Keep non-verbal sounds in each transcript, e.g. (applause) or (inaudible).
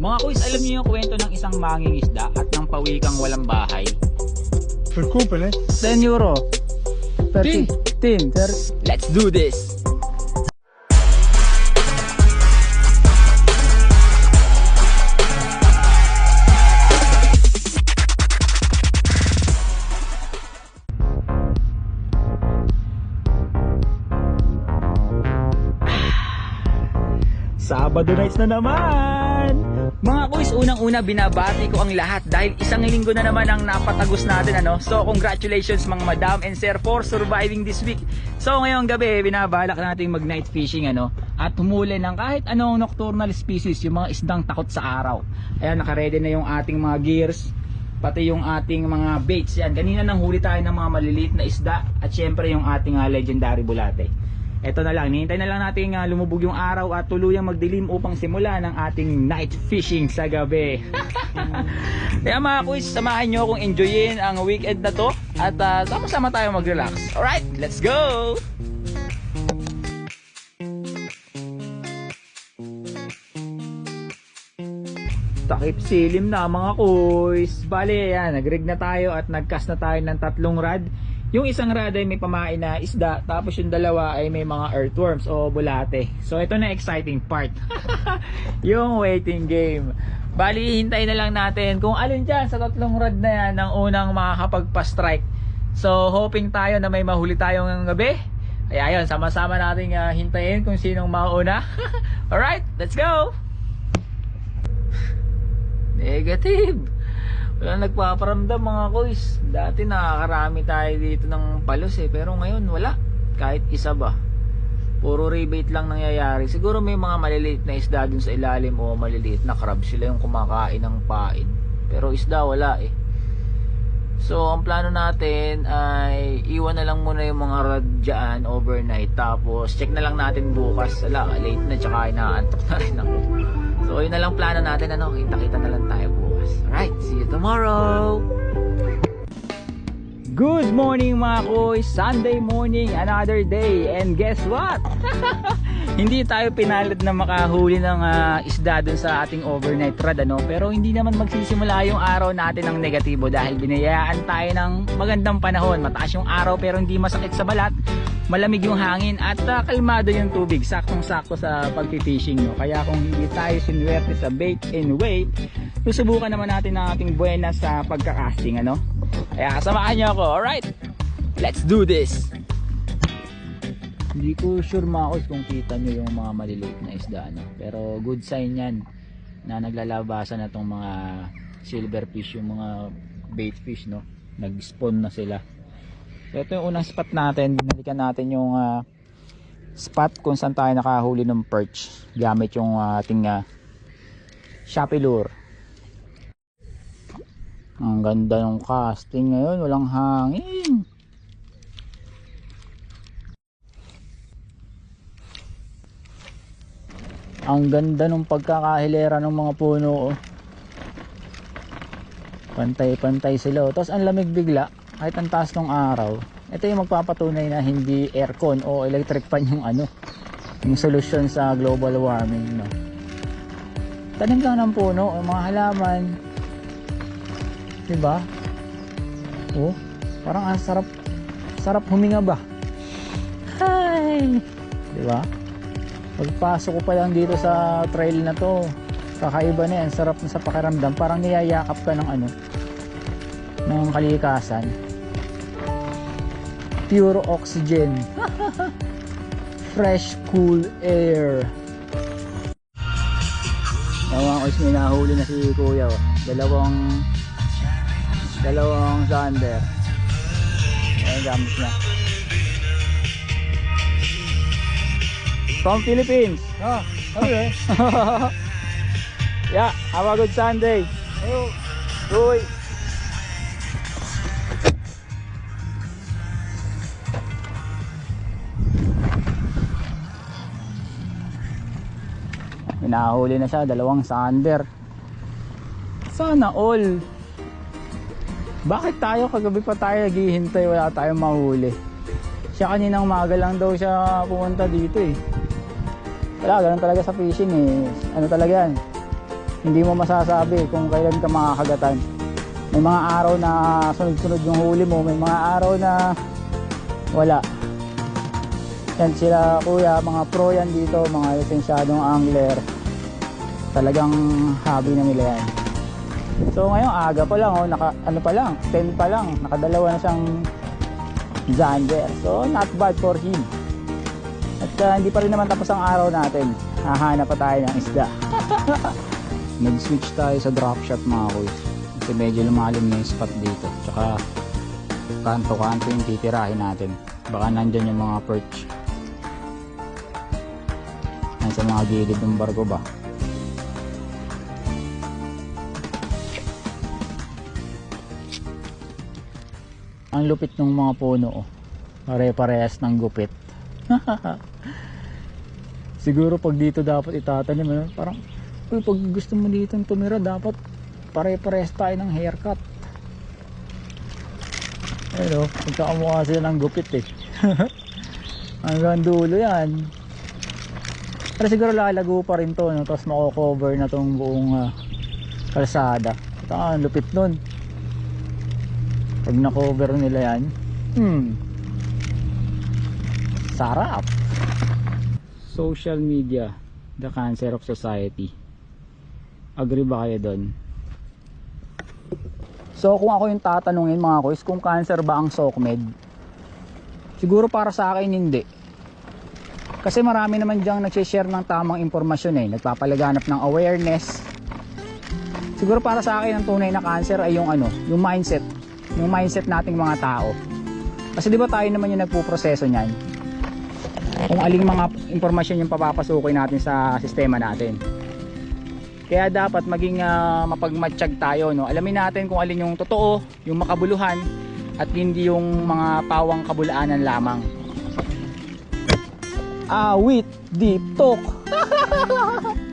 Mga kuys, alam niyo yung kwento ng isang manging isda at ng pawikang walang bahay? Verkopen, hè? 10 euro. 10. 10. 30. Let's do this! Sabado nights na naman! Mga kuys, unang-una binabati ko ang lahat dahil isang linggo na naman ang napatagos natin ano. So congratulations mga madam and sir for surviving this week. So ngayong gabi binabalak natin mag night fishing ano at humuli ng kahit anong nocturnal species, yung mga isdang takot sa araw. Ayan nakaredy na yung ating mga gears, pati yung ating mga baits yan. Kanina nang huli tayo ng mga maliliit na isda at syempre yung ating ah, legendary bulate. Ito na lang, hinihintay na lang natin uh, lumubog yung araw at tuluyang magdilim upang simula ng ating night fishing sa gabi. (laughs) Kaya mga kuys, samahan nyo akong enjoyin ang weekend na to at uh, sama-sama tayo mag-relax. Alright, let's go! Takip silim na mga kuys. Bale, yan, nag-rig na tayo at nag-cast na tayo ng tatlong rod. Yung isang rod ay may pamain na isda, tapos yung dalawa ay may mga earthworms o bulate. So ito na exciting part. (laughs) yung waiting game. Bali, hintay na lang natin kung alin dyan sa tatlong rod na yan ang unang makakapagpa-strike. So hoping tayo na may mahuli tayo ngayong gabi. Kaya ayun, sama-sama nating ah, hintayin kung sinong mauna. (laughs) Alright, let's go! Negative. Wala nagpaparamdam mga koys. Dati nakakarami tayo dito ng palos eh. Pero ngayon wala. Kahit isa ba. Puro rebate lang nangyayari. Siguro may mga maliliit na isda dun sa ilalim o maliliit na crab. Sila yung kumakain ng pain. Pero isda wala eh. So ang plano natin ay iwan na lang muna yung mga rod dyan overnight. Tapos check na lang natin bukas. Wala, late na tsaka inaantok na rin ako. So yun na lang plano natin. Ano, kita-kita na lang tayo. Alright, see you tomorrow! Good morning mga koy! Sunday morning, another day. And guess what? (laughs) hindi tayo pinalad na makahuli ng ah, isda dun sa ating overnight rod ano? pero hindi naman magsisimula yung araw natin ng negatibo dahil binayaan tayo ng magandang panahon mataas yung araw pero hindi masakit sa balat malamig yung hangin at ah, kalmado yung tubig saktong sakto sa pagpipishing no? kaya kung hindi tayo sinwerte sa bait and wait susubukan naman natin ang ating buena sa pagkakasting ano? kaya samahan niyo ako alright let's do this hindi ko sure mga kung kita nyo yung mga maliliit na isda ano. Pero good sign yan na naglalabasan na tong mga silverfish yung mga bait fish no. Nag-spawn na sila. So, ito yung unang spot natin. Binalikan natin yung ah, spot kung saan tayo nakahuli ng perch gamit yung ah, ating uh, Shopee lure. Ang ganda ng casting ngayon, walang hangin. Ang ganda ng pagkakahilera ng mga puno. Oh. Pantay-pantay sila. Oh. Tapos ang lamig bigla kahit ang taas ng araw. Ito yung magpapatunay na hindi aircon o electric fan yung ano, yung solusyon sa global warming, no. Tanim lang ng puno, mga halaman. 'Di ba? Oh, parang ang sarap sarap huminga ba? Hi. 'Di ba? Pagpasok ko pa lang dito sa trail na to, kakaiba na yan, sarap na sa pakiramdam. Parang niyayakap ka ng ano, ng kalikasan. Pure oxygen. (laughs) Fresh, cool air. Ewan ko may nahuli na si kuya. Oh. Dalawang, dalawang sander. Ayan gamit niya. From Philippines. Ja, hallo. (laughs) yeah, have a good Sunday. Uy. Minahuli na siya, dalawang sander. Sana all. Bakit tayo kagabi pa tayo naghihintay wala tayong mahuli? Siya kaninang umaga lang daw siya pumunta dito eh. Wala, ganun talaga sa fishing eh. Ano talaga yan? hindi mo masasabi kung kailan ka makakagatan. May mga araw na sunod-sunod yung huli mo, may mga araw na wala. Yan sila kuya, mga pro yan dito, mga lisensyadong angler. Talagang hobby na nila yan. So ngayon aga pa lang, oh, naka, ano pa lang, 10 pa lang, nakadalawa na siyang Zander. So not bad for him. At uh, hindi pa rin naman tapos ang araw natin. Hahanap pa tayo ng isda. (laughs) Nag-switch tayo sa drop shot mga kuys. Kasi medyo lumalim na yung spot dito. Tsaka kanto-kanto yung titirahin natin. Baka nandyan yung mga perch. Yan sa mga gilid ng barko ba. Ang lupit ng mga puno oh. Pare-parehas ng gupit. (laughs) Siguro pag dito dapat itatanim ano? parang uy, pag gusto mo dito tumira dapat pare-parehas tayo ng haircut. Ayun oh, magkakamukha sila ng gupit eh. (laughs) Hanggang dulo yan. Pero siguro lalago pa rin to no? tapos mako-cover na tong buong ah, kalsada. Ito ang lupit nun. Pag na-cover nila yan, hmm, sarap. Social media, the cancer of society. Agree ba kayo doon? So kung ako yung tatanungin mga kuys, kung cancer ba ang SOCMED? Siguro para sa akin hindi. Kasi marami naman diyang nagsishare ng tamang impormasyon eh. Nagpapalaganap ng awareness. Siguro para sa akin ang tunay na cancer ay yung ano, yung mindset. Yung mindset nating mga tao. Kasi di ba tayo naman yung nagpuproseso niyan? Kung aling mga impormasyon yung papapasukin natin sa sistema natin. Kaya dapat maging uh, mapagmatsyag tayo, no? Alamin natin kung alin yung totoo, yung makabuluhan at hindi yung mga pawang kabulaanan lamang. Awit Deep Talk. (laughs)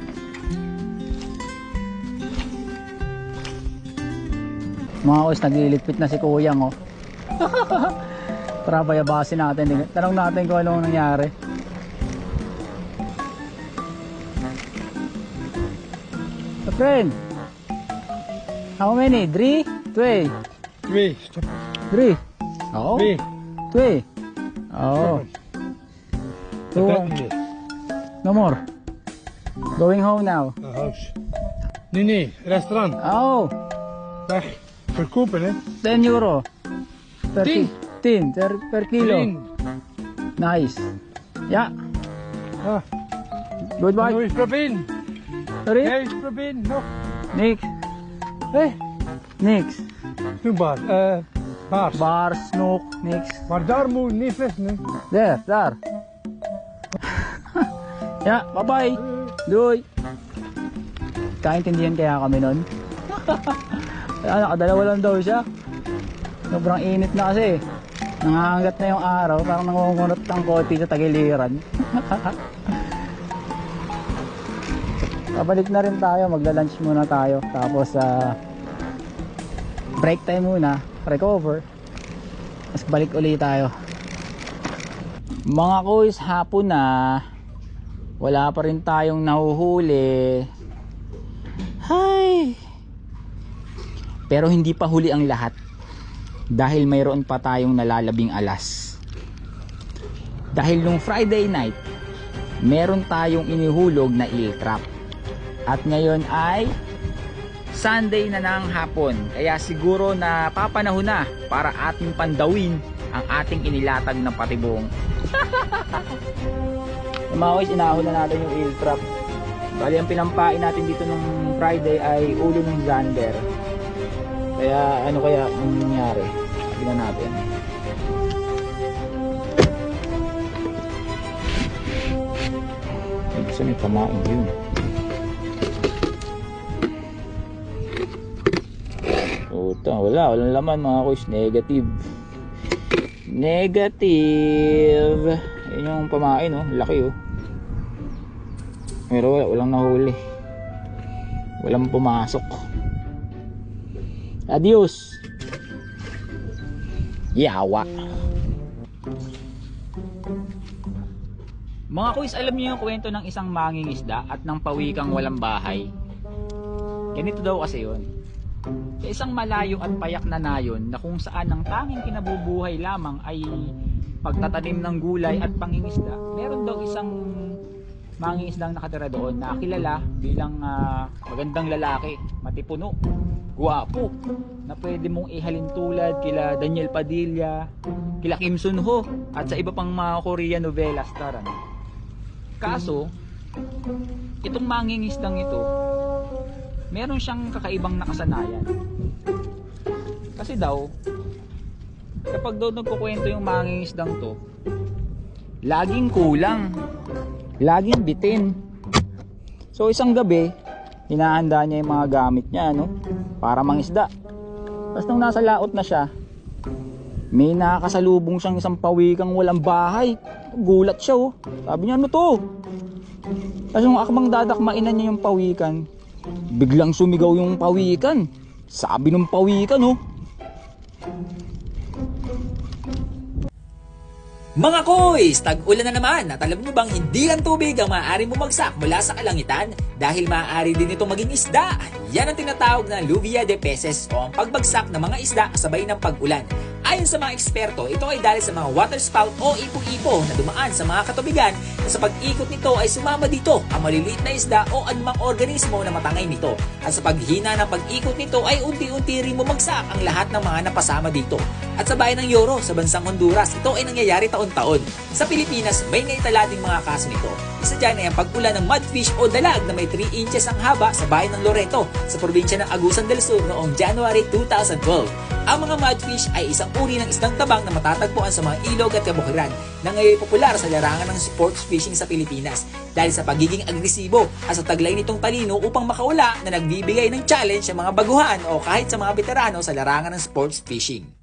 Mga os, nagliligpit na si Kuyang, oh. (laughs) Tara, bayabasin natin. Tanong natin kung anong nangyari. So, friend, how many? Three? Three? Three. Three? Oo. Three. Three? Oo. Two. Attendez. No more. Going home now. Huis. Nee, nee. Restaurant. Oh, Weg. Verkopen, hè. 10 euro. Per Tien. ki- Tien, per, per kilo. Tien. Nice. Ja, Ah. goodbye. Nog eens proberen. Sorry? Jij eens proberen. Nog. Niks. Hé. Niks. Doe baas. Eh, baas. Bar, snook, niks. Maar daar moet je niet vissen, hè. There, daar. ja, bye-bye. Doei. Kaintindihan kaya kami nun? Kaya nakadalawa lang daw siya. Sobrang init na kasi. Nangangagat na yung araw, parang nangungunot ang konti sa tagiliran. (laughs) Pabalik na rin tayo, magla-lunch muna tayo. Tapos ah, break time muna, recover. Tapos balik ulit tayo. Mga kuys, hapon na. Wala pa rin tayong nahuhuli. Pero hindi pa huli ang lahat. Dahil mayroon pa tayong nalalabing alas. Dahil nung Friday night, meron tayong inihulog na eel trap. At ngayon ay Sunday na ng hapon. Kaya siguro na papanahon na para ating pandawin ang ating inilatag na patibong. (laughs) Boys, inahon na natin yung eel trap. Bali, ang pinampain natin dito nung Friday ay ulo ng Zander. Kaya ano kaya ang nangyari? Tignan natin. Gusto may pamain yun. Puta, wala. Walang laman mga kuys. Negative. Negative. Yun yung pamain oh. Laki oh. Pero wala. Walang nahuli. Walang pumasok. Adios. Yawa. Mga kuys, alam niyo yung kwento ng isang manging isda at ng pawikang walang bahay? Ganito daw kasi yun. Sa isang malayo at payak na nayon na kung saan ang tanging kinabubuhay lamang ay pagtatanim ng gulay at pangingisda, meron daw isang mangingisdang nakatira doon na kilala bilang ah, magandang lalaki, matipuno, guwapo, na pwede mong ihalin tulad kila Daniel Padilla, kila Kim Sun Ho, at sa iba pang mga Korean novelas tara. no? Kaso, itong mangingisdang ito, meron siyang kakaibang nakasanayan. Kasi daw, kapag daw nagkukwento yung mangingisdang to, laging kulang. Laging bitin. So isang gabi, hinahanda niya yung mga gamit niya, no? Para mangisda. Tapos nung nasa laot na siya, may nakakasalubong siyang isang pawikang walang bahay. Gulat siya, oh. Sabi niya, ano to? Tapos yung akmang dadakmainan niya yung pawikan, biglang sumigaw yung pawikan. Sabi ng pawikan, oh. Mga koys, tag-ulan na naman at alam nyo bang hindi lang tubig ang maaari bumagsak mula sa kalangitan dahil maaari din ito maging isda. Yan ang tinatawag na lluvia de peces o ang pagbagsak ng mga isda kasabay ng pag-ulan. Ayon sa mga eksperto, ito ay dahil sa mga water spout o ipo-ipo na dumaan sa mga katubigan na sa pag-ikot nito ay sumama dito ang maliliit na isda o anumang organismo na matangay nito. At sa paghina ng pag-ikot nito ay unti-unti rin bumagsak ang lahat ng mga napasama dito. At sa bayan ng Yoro sa bansang Honduras, ito ay nangyayari taon-taon. Sa Pilipinas, may naitala ding mga kaso nito. Isa dyan ay ang pagpula ng mudfish o dalag na may 3 inches ang haba sa bayan ng Loreto sa probinsya ng Agusan del Sur noong January 2012. Ang mga mudfish ay isang uri ng isdang tabang na matatagpuan sa mga ilog at kabukiran na ngayon popular sa larangan ng sports fishing sa Pilipinas dahil sa pagiging agresibo at sa taglay nitong talino upang makawala na nagbibigay ng challenge sa mga baguhan o kahit sa mga veterano sa larangan ng sports fishing.